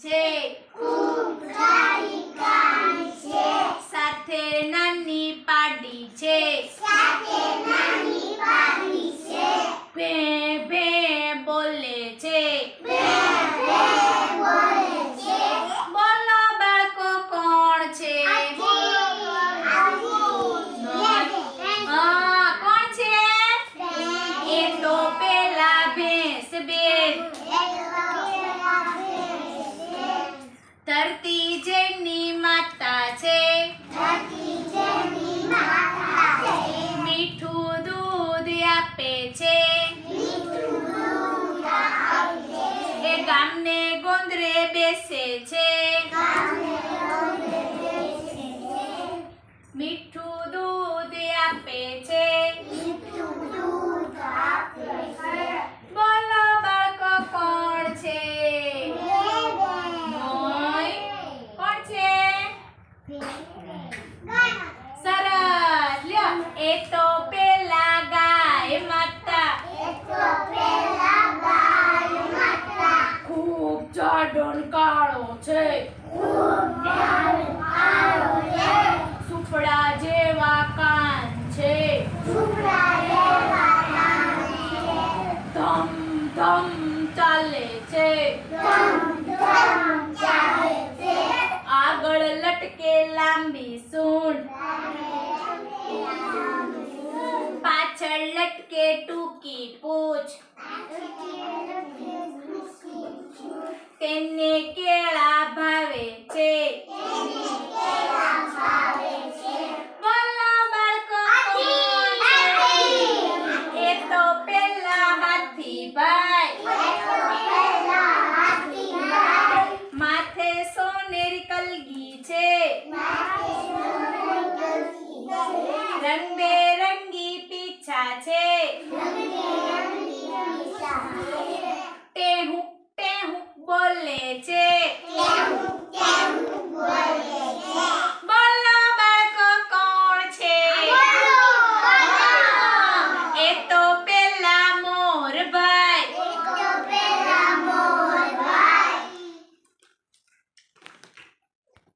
Sei, contrai. દૂધ આપે છે એ ગામને ગોંદરે બેસે છે મીઠું દૂધ આપે છે બોલો બાળકો કોણ છે મોય કોણ છે સરસ લ્યો એ તો ને કાળો છે. સુપડા જેવા કાન છે. ધમ ધમ ચાલે છે. આગળ લટકે લાંબી સૂંઢ. પાછળ લટકે ટૂંકી પૂછ હાથીભાઈ માથે સોનેરી કલગી છે. રંગબેરંગી પીછા છે. ટેહું